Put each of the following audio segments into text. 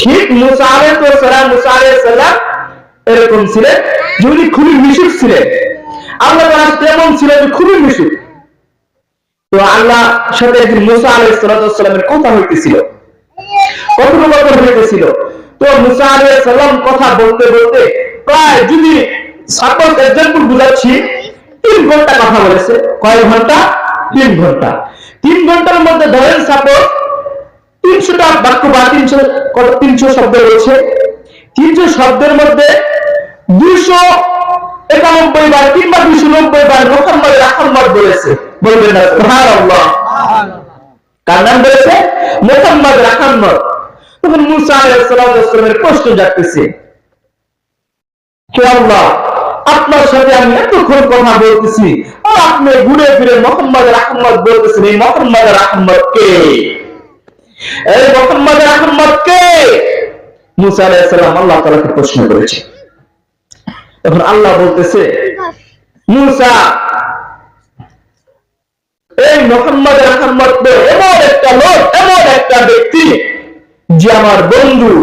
ঠিক মুসা আলাইহিসসালাম মুসা আলাইহিসসালাম এরকম ছিলেন যে উনি খুবই মিশুক ছিলেন। আল্লাহ তাআলা তেমন ছিলেন খুবই মিশুক। তো আল্লাহ সাথে একদিন মুসা আলাইহিসসালামের কথা হইতেছিল। হইতেছিল? তো মুসা আলাইহিসসালাম কথা বলতে বলতে প্রায় যদি সাপোজ এক্সাম্পল বুঝাচ্ছি, তিন ঘণ্টা কথা বলেছে। কয় ঘণ্টা? তিন ঘণ্টা। তিন ঘণ্টার মধ্যে ধরেন সাপোজ তিনশোটা বাক্য বা তিনশো তিনশো শব্দ রয়েছে? তিনশো শব্দের মধ্যে দুইশো একানব্বই বার কিংবা দুইশো নব্বই বার মোহাম্মদ আহম্মদ বলেছে। বলবেন না কার নাম বলেছে? মোহাম্মদ তখন মুসা আপনার সাথে আমি এতক্ষণ কথা বলতেছি, আর আপনি ঘুরে ফিরে মোহাম্মদ বলতেছেন, এই মোহাম্মদ কে? এই মোহাম্মদ আহম্মদ কে মুসা আলাইহিসসালাম আল্লাহ তাআলাকে প্রশ্ন করেছে। তখন আল্লাহ বলতেছে, মুসা, এই মোহাম্মদ আহম্মদ এমন একটা লোক, এমন একটা ব্যক্তি যে আমার বন্ধু,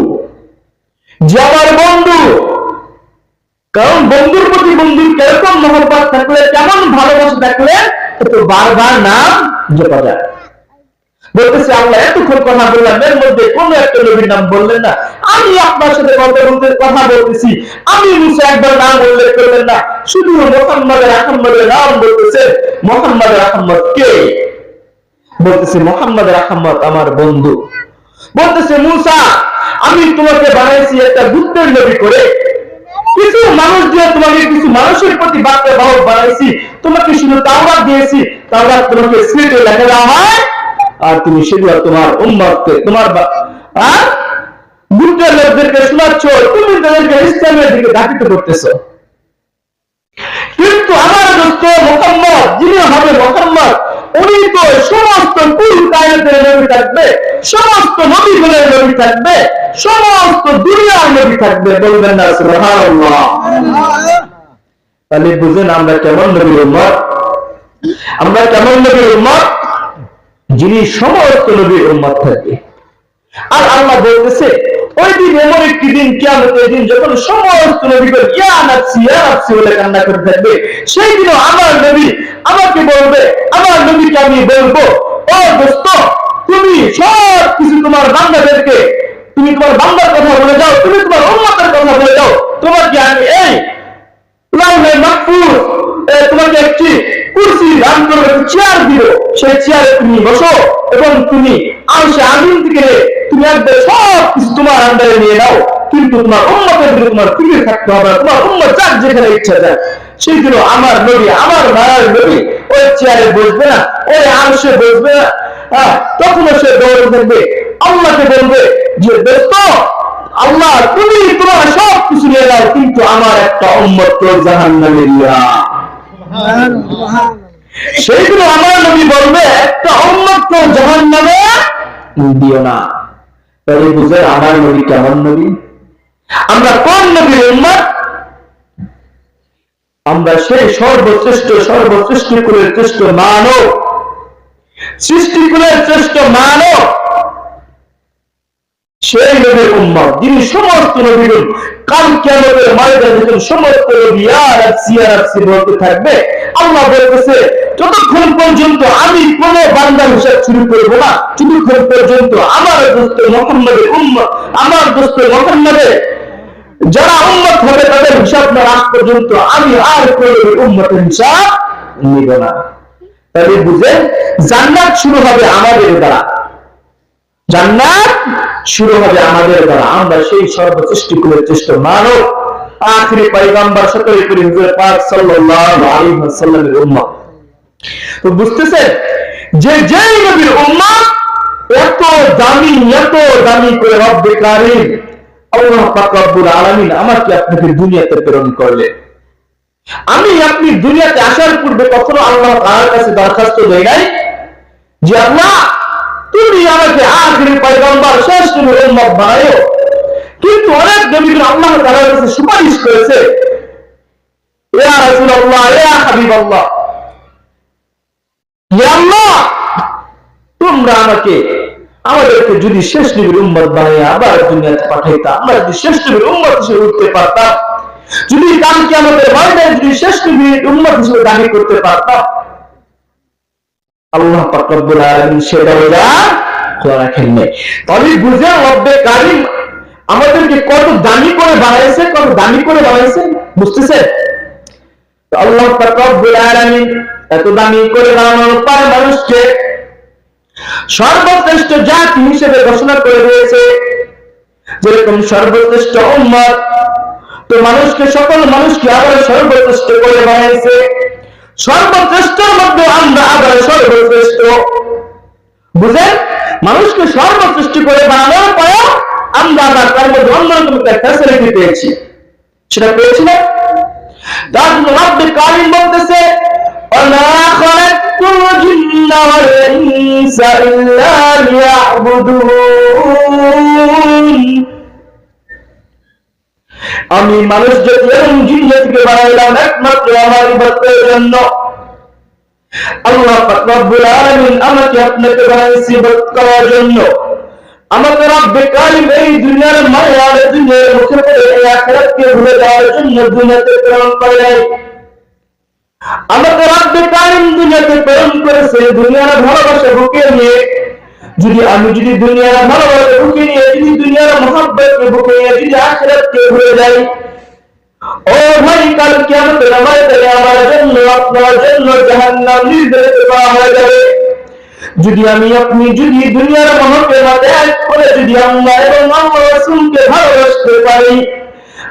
যে আমার বন্ধু। কারণ বন্ধুর প্রতি বন্ধুর কীরকম মহব্বত থাকলে, কেমন ভালোবাসা থাকলে তো বারবার নাম জপা যায়। বলতেছে, আল্লাহ, এতক্ষণ কথা বললাম, এর মধ্যে কোন একটা নবীর নাম বললেন না। আমি আপনার সাথে কথা বলতে কথা বলতেছি। আমি মুসা একবার নাম উল্লেখ করলেন না। শুধু মোহাম্মদের আহম্মদের নাম বলতেছে, মোহাম্মদের আহম্মদ কে? বলতেছে, মোহাম্মদের আহম্মদ আমার বন্ধু। বলতেছে, মুসা, আমি তোমাকে বানাইছি একটা গুপ্তের নবী করে। কিছু মানুষ দিয়ে তোমাকে কিছু মানুষের প্রতি বার্তা বাহক বানাইছি। তোমাকে শুধু তাওরাত দিয়েছি। তাওরাত তোমাকে স্মৃতি লেখা দেওয়া হয়। আর তুমি সেগুলো তোমার উম্মতকে, তোমার আর লোকদেরকে শোনাচ্ছ, তুমি তাদেরকে ইসলামের দিকে ধাপিত করতেছো কিন্তু আমার দোস্ত মোহাম্মদ, যিনি হবে মোহাম্মদ, উনি তো সমস্ত কুল কায়নাতের নবী থাকবে, সমস্ত নবীগুলোর নবী থাকবে, সমস্ত দুনিয়ার নবী থাকবে, বলবেন না, সুবহানাল্লাহ। তাহলে বুঝেন, আমরা কেমন নবীর উম্মত? আমরা কেমন নবীর উম্মত? যিনি সমস্ত নবীর উম্মত থাকবে আর আল্লাহ বলতেছে, ওই দিন এমন একটি দিন, কিয়ামতের দিন, যখন সমস্ত নবীগণ ইয়া নাচি ইয়া নাচি বলে কান্না করে থাকবে, সেই দিনও আমার নবী আমাকে বলবে, আমার নবীকে আমি বলব, ও দোস্ত, তুমি সব কিছু তোমার বান্দাদেরকে, তুমি তোমার বান্দার কথা বলে যাও তুমি তোমার উম্মতের কথা বলে যাও তোমাকে আমি এই লাউহে মাহফুজ এ, তোমাকে একটি কুরসি দান করবে চেয়ার সেই চেয়ারে তুমি বসো এবং তুমি আলসে আমিন থেকে তুমি সব কিছু তোমার নিয়ে নাও। কিন্তু তোমার তোমার থাকতে হবে তোমার যার যেখানে ইচ্ছা যায় সেই দিন আমার নবী আমার মায়ের নবী ওই চেয়ারে বসবে না ওই আলসে বসবে না। হ্যাঁ, তখনও সে দৌড়ে থাকবে আল্লাহকে বলবে যে দোস্ত আল্লাহ তুমি তোমার সব কিছু নিয়ে নাও কিন্তু আমার একটা উম্মত তো জাহান্নামে দিয়া সেইগুলো আমার নবী বলবে, একটা অন্যত্র জাহান নামে দিও না। তাহলে বুঝে আমার নবী কেমন নবী? আমরা কোন নবীর উন্মাদ আমরা সেই সর্বশ্রেষ্ঠ সর্বশ্রেষ্ঠ কুলের শ্রেষ্ঠ মানব। সৃষ্টি কুলের শ্রেষ্ঠ মানব যতক্ষণ পর্যন্ত আমি কোন বান্দার হিসাব করব না ততক্ষণ পর্যন্ত আমার দোস্ত আমার দোস্ত যারা উম্মত হবে তাদের হিসাব না রাখ পর্যন্ত আমি আর কোন উম্মতের হিসাব নিব না। তাহলে বুঝেন, জান্নাত শুরু হবে আমাদের দ্বারা। জান্নাত শুরু হবে আমাদের দ্বারা আমরা সেই সর্বশ্রেষ্ঠ চেষ্ট মানব, আখরি পয়গম্বর সকলে করি হুজুর পাক সাল্লাল্লাহু আলাইহি ওয়াসাল্লামের উম্মত। তো বুঝতেছেন যে যেই নবীর উম্মত এত দামি এত দামি করে রব্বে কারিম, আল্লাহ পাক রব্বুল আলামিন আমাকে আপনাকে দুনিয়াতে প্রেরণ করলেন। আমি আপনি দুনিয়াতে আসার পূর্বে কখনো আল্লাহ তাআলার কাছে দরখাস্ত দেই নাই যে আল্লাহ আমাকে আখিরি পয়গম্বর শেষ নবীর উম্মত কিন্তু অনেক নবীর আল্লাহ তাআলার কাছে সুপারিশ করেছে, ইয়া রাসূলুল্লাহ, ইয়া হাবিবাল্লাহ, ইয়া আল্লাহ, তোমরা আমাকে, আমাদেরকে যদি শেষ নবীর উম্মত বানিয়ে আবার দুনিয়াতে পাঠাইতা, আমরা যদি শেষ নবীর উম্মত হিসেবে উঠতে পারতাম, যদি কালকে আমাদের ময়দানে যদি শেষ নবীর উম্মত হিসেবে দাবি করতে পারতাম, আল্লাহ পাক রব্বুল সেটা খোলা রাখেন নাই। তবে বুঝে রব্বে কারিম আমাদেরকে কত দামি করে বানাইছে, কত দামি করে বানাইছে বুঝতেছে আল্লাহ এত দামি করে মানুষকে সর্বশ্রেষ্ঠ জাতি হিসেবে ঘোষণা করে দিয়েছে। যেরকম সর্বশ্রেষ্ঠ উম্মত, তো মানুষকে, সকল মানুষকে আবার সর্বশ্রেষ্ঠ করে বানিয়েছে সর্বশ্রেষ্ঠের মধ্যে আমরা আবার সর্বশ্রেষ্ঠ। বুঝেন মানুষকে সর্ব সৃষ্টি করে বানানোর পরেও আমরা তার কর্মধর্ম অন্যরকম একটা ফ্যাসিলিটি পেয়েছি সেটা পেয়েছিল আমি মানুষ যদি জিন্দ থেকে বানাইলাম, একমাত্র আমার ইবাদতের জন্য। আল্লাহ রব্বুল আলামিন আমাকে আপনাকে বানাইছি ইবাদত করার জন্য আমাকে রব্বে কারিম এই দুনিয়ার মায়া আর দুনিয়ার মুখে পড়ে এই আখিরাতকে ভুলে যাওয়ার জন্য দুনিয়াতে প্রেরণ করে আমাকে রব্বে কারিম দুনিয়াতে প্রেরণ করেছে দুনিয়ার ভালোবাসা বুকে নিয়ে। যদি আমি যদি দুনিয়ার ভালোবাসা বুকে নিয়ে, যদি দুনিয়ার মহাব্বতকে বুকে নিয়ে, যদি আখিরাতকে ভুলে যাই ও ভাই কাল কিয়ামতের ময়দানে আমার জন্য আপনার জন্য জাহান্নাম নির্ধারিত করা হয়ে যাবে যদি আমি আপনি যদি দুনিয়ার মহকে এক করে যদি আল্লাহ এবং আল্লাহ রাসূলকে ভালোবাসতে পারি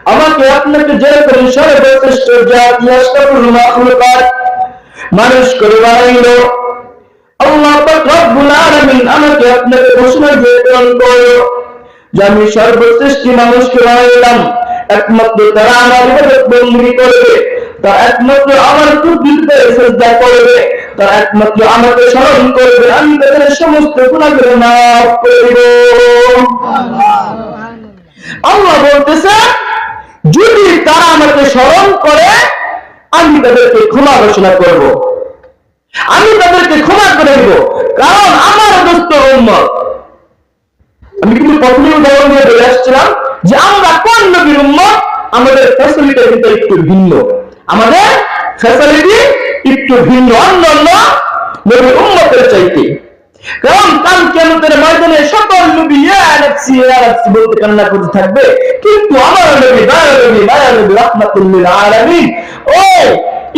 আমাকে আপনাকে যেরকম সর্বশ্রেষ্ঠ জাতি আশরাফুল মাখলুকাত মানুষ করে বানাইলো আল্লাহ পাক রব্বুল আলামিন আমাকে আপনাকে ঘোষণা দিয়ে করল যে আমি সর্বশ্রেষ্ঠ মানুষকে বানাইলাম একমাত্র তারা আমার বন্দী করবে, তারা একমাত্র আমার কুদরতে সেজদা করবে, তারা একমাত্র আমাকে স্মরণ করবে, আমি তাদের সমস্ত গুনাহগুলো মাফ করে দেব। আল্লাহ বলতেছে, যদি তারা আমাকে স্মরণ করে, আমি তাদেরকে ক্ষমা ঘোষণা করব। আমি তাদেরকে ক্ষমা করে দেব, কারণ আমার অবস্থ উন্মত আমি কিন্তু প্রথমে উদাহরণ দিয়ে আসছিলাম যে আমরা কোন নবীর উম্মত, আমাদের ফ্যাসিলিটির ভিতরে একটু ভিন্ন। আমাদের ফ্যাসিলিটি একটু ভিন্ন, অন্য অন্য নবীর উম্মতের চাইতে। কারণ কাল কেমতের ময়দানে সকল নবী ইয়া নাফসি বলতে কান্না করতে থাকবে। কিন্তু আমার নবী দয়া নবী, মায়া নবী, রাহমাতুল আলামিন, ও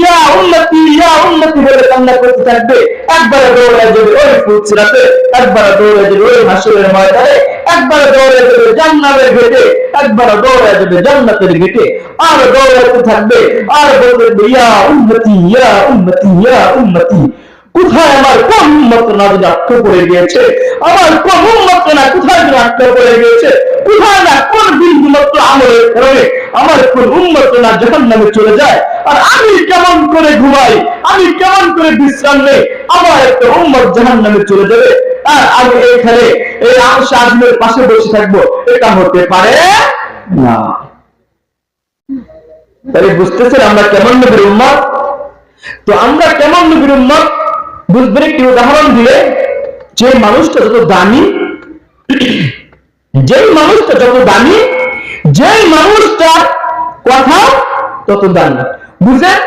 ইয়া উম্মতি ইয়া উম্মতি বলে কান্না করতে থাকবে। একবারে দৌড়ে যাবে ওই ফুলসিরাতে একবারে দৌড়ে যাবে ওই হাসরের ময়দানে, একবারে দৌড়ে যাবে জান্নাতের গেটে, একবারে দৌড়ে যাবে জান্নাতের গেটে, আর দৌড়াতে থাকবে, আর বলবে, ইয়া উম্মতি ইয়া উম্মতি ইয়া উম্মতি। কোথায় আমার কোন উন্মত না যদি আটকে পড়ে গিয়েছে? আমার কোন উন্মত না কোথায় আটকে পড়ে গিয়েছে? কোথায় না কোন বিন্দু মাত্র আমলের কারণে আমার কোন উন্মত না যখন নামে চলে যায়? আর আমি কেমন করে ঘুমাই? আমি কেমন করে বিশ্রাম নেই? আমার একটা উন্মত জাহান নামে চলে যাবে। আর আমি এখানে এই আশা আজমের পাশে বসে থাকব। এটা হতে পারে না। তাহলে বুঝতেছেন আমরা কেমন নবীর উম্মত? তো আমরা কেমন নবীর উম্মত? বুঝবেন একটি উদাহরণ দিলে যে মানুষটা যত দামি, যেই মানুষটা যত দামি, যেই মানুষটা কথা তত দামি। বুঝলেন?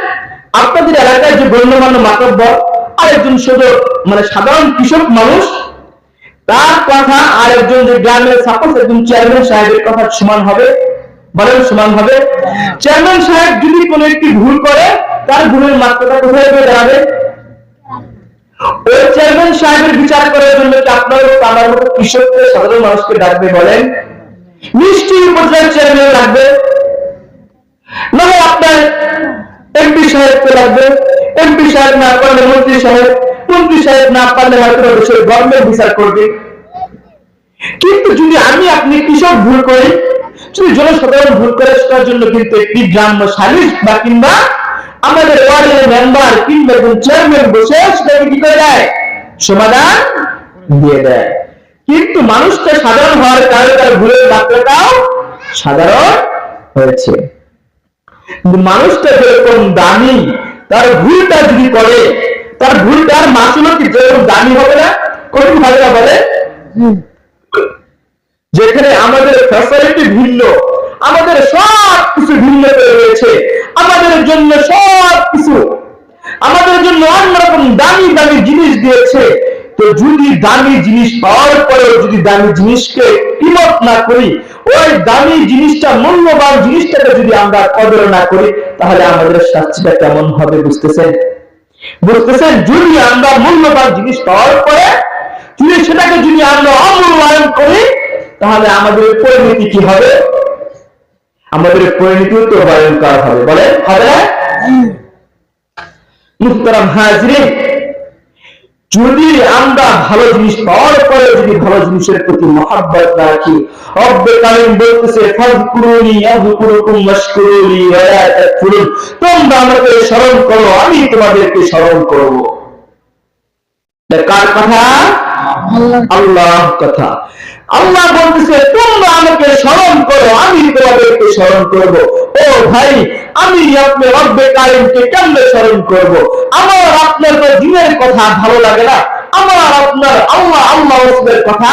আপনাদের এলাকায় যে গণ্যমান্য মাতব্বর, আরেকজন শুধু মানে সাধারণ কৃষক মানুষ, তার কথা আর একজন যে গ্রামের সাপোজ একজন চেয়ারম্যান সাহেবের কথা সমান হবে, বলেন সমান হবে। চেয়ারম্যান সাহেব যদি কোনো একটি ভুল করে, তার ভুলের মাত্রাটা কোথায় দাঁড়াবে? ওই চেয়ারম্যান সাহেবের বিচার করার জন্য কি আমার মতো কৃষককে সাধারণ মানুষকে ডাকবে বলেন? নিশ্চয়ই উপজেলার চেয়ারম্যান লাগবে। আপনার এমপি সাহেবকে লাগবে। এমপি সাহেব না পারলে মন্ত্রী সাহেব মন্ত্রী সাহেব না পারলে হয়তো দেশের গভর্নমেন্ট বিচার করবে। কিন্তু যদি আমি আপনি কৃষক ভুল করি যদি জনসাধারণ ভুল করে সেটার জন্য কিন্তু একটি গ্রাম্য সালিশ বা কিংবা আমাদের ওয়ার্ডের মেম্বার কিংবা চেয়ারম্যান বসে সেটাকে কি করে দেয়? সমাধান দিয়ে দেয়। কিন্তু মানুষটা সাধারণ হওয়ার কারণে তার ভুলের মাত্রাটাও সাধারণ হয়েছে। মানুষটা যেরকম দামি, তার ভুলটা যদি করে, তার ভুলটার মাসুলও কি যেরকম দামি হবে না, কঠিন হবে না বলে? যেখানে আমাদের ফ্যাসিলিটি ভিন্ন আমাদের সব কিছু ভিন্ন রয়েছে। আমাদের জন্য সব কিছু আমাদের জন্য অন্যরকম দামি দামি জিনিস দিয়েছে। তো যদি দামি জিনিস পাওয়ার পরেও যদি দামি জিনিসকে কিমত না করি, ওই দামি জিনিসটা, মূল্যবান জিনিসটাকে যদি আমরা কদর না করি, তাহলে আমাদের শাস্তিটা কেমন হবে বুঝতেছেন? বুঝতেছেন? যদি আমরা মূল্যবান জিনিস পাওয়ার পরে, যদি সেটাকে যদি আমরা অমূল্যায়ন করি, তাহলে আমাদের পরিণতি কি হবে? আমাদের পরিণতিও তো ভয়ঙ্কর হবে। বলে হবে মুহতারাম হাজরিন যদি আমরা ভালো জিনিস পাওয়ার পরে যদি ভালো জিনিসের প্রতি মহাব্বত রাখি কারিম বলতেছে ফাযকুরুনি আযকুরুকুম ওয়া তাকফুরুন তোমরা আমাকে স্মরণ করো আমি তোমাদেরকে স্মরণ করব। কার কথা? আল্লাহ কথা। আল্লাহ বলতেছে, তোমরা আমাকে স্মরণ করো, আমি তোমাদেরকে স্মরণ করব। ও ভাই, আমি আপনি রব্বে কারিমকে কেমনে স্মরণ করব? আমার আপনার তো দিনের কথা ভালো লাগে না। আমার আপনার আল্লাহ আল্লাহ রসুলের কথা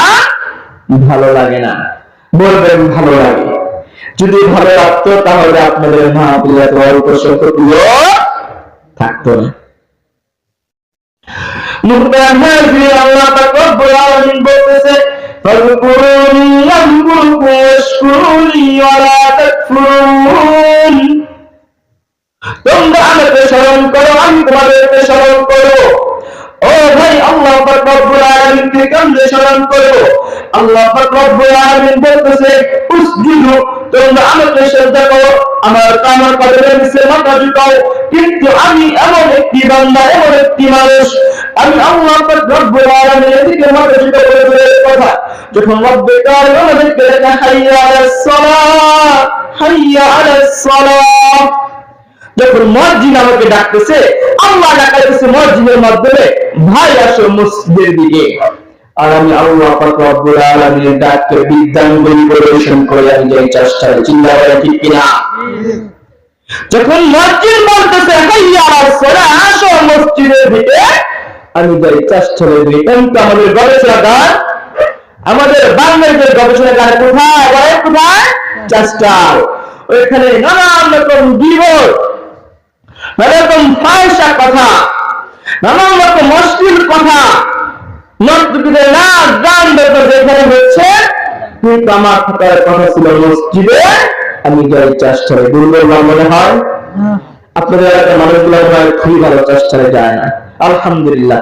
ভালো লাগে না। বলবেন, ভালো লাগে। যদি ভালো লাগতো, তাহলে আপনাদের মা পিলা তো অল্প স্বল্প থাকতো না। মুখবান হাজির, আল্লাহ পাক রব্বুল আলামিন বলতেছে আযকুরকুম ওয়াশকুরুনি ওয়া লা তাকফুরুন তোমরা আমাকে স্মরণ করো আমি তোমাদেরকে স্মরণ করো ও ভাই আল্লাহ পাক রব্বুল কেমনে স্মরণ করো আল্লাহ পাক আলামিন বলতেছে উসজুদু তোমরা আমাকে শ্রদ্ধা করো আমার কামার কদরের নিচে মাথা ঝুঁকাও কিন্তু আমি এমন একটি বান্দা এমন একটি মানুষ আমি আল্লাহ মাথা ঝুঁকে বলে কথা। যখন রব্বে কার আমাদেরকে লেখা হাইয়া আলাস সালাহ হাইয়া আলাস সালাহ যখন মসজিদ আমাকে ডাকতেছে, আল্লাহ ডাকাইতেছে মসজিদের মাধ্যমে, ভাই আসো মসজিদের দিকে। আর আমি আল্লাহ পাক রব্বুল আলামিনের ডাককে বিদ্যাঙ্গলি পরিবেশন করে আমি যাই চেষ্টা চিন্তা করে, ঠিক কিনা? যখন মসজিদ বলতেছে, হাইয়া আলাস সালাহ আসো মসজিদের দিকে, আমি যাই চেষ্টা দিই কিন্তু আমাদের গবেষণাগার আমাদের বাংলাদেশের গবেষণাগার কোথায়? বলে কোথায়? চেষ্টা ওইখানে নানান রকম বিবর নানা রকম ফায়সা কথা, নানান রকম মুশকিল কথা মসজিদে নাচ গান ব্যাপার যেখানে হচ্ছে কিন্তু আমার থাকার কথা ছিল মসজিদে, আমি যাই চেষ্টায় দুর্বল মনে হয়। আপনাদের এলাকার মানুষগুলো মনে হয় খুবই ভালো চেষ্টায় যায় না। আলহামদুলিল্লাহ।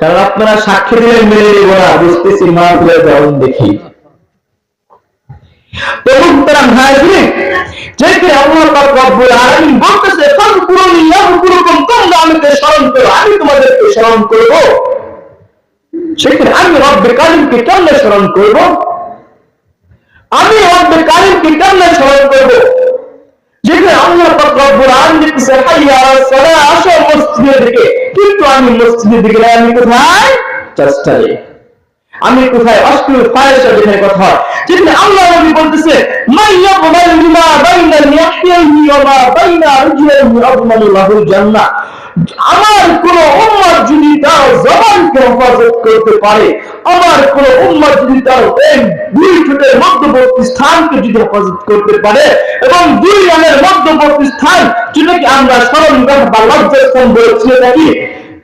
কারণ আপনারা সাক্ষী দিলেন মেনে নেব না বুঝতেছি মা বলে যেমন দেখি। আমি তোমাদেরকে স্মরণ করব। সেখানে আমি রব্বে কারিমকে কেমনে স্মরণ করব? যেখানে আল্লাহ মসজিদের দিকে কিন্তু আমি মসজিদের দিকে না, আমি কোথায় চেষ্টায় আমি কোথায়? অশ্লীল ফায়সা যেখানে কথা হয়। যেখানে আল্লাহ নবী বলতেছে মাইয়া বাইনা বাইনা লাহুল জান্নাহ। আমার কোন উম্মত যদি তার জবানকে হেফাজত করতে পারে, আমার কোন উম্মত যদি তার এই দুই ঠোঁটের মধ্যবর্তী স্থানকে যদি হেফাজত করতে পারে, এবং দুই রানের মধ্যবর্তী স্থান যেটাকে আমরা স্মরণ বা লজ্জাস্থান বলেছি থাকি,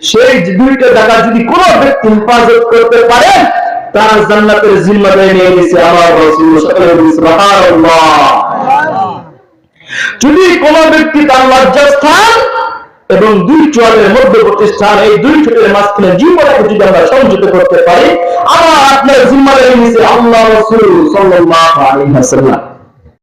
সেই দুইটা জায়গা যদি কোন ব্যক্তি হেফাজত করতে পারে তার জান্নাতের জিম্মাদারি নিয়ে নিছে আমার রাসূল সাল্লাল্লাহু সুবহানাল্লাহ। যদি কোন ব্যক্তি তার লজ্জাস্থান এবং দুই চোয়ালের মধ্যে প্রতিষ্ঠান, এই দুই ঠোঁটের মাঝখানে জীবনকে যদি আমরা সংযত করতে পারি, আবার আপনার জিম্মাদারি নিছে আল্লাহ রাসূল সাল্লাল্লাহু আলাইহি ওয়াসাল্লাম।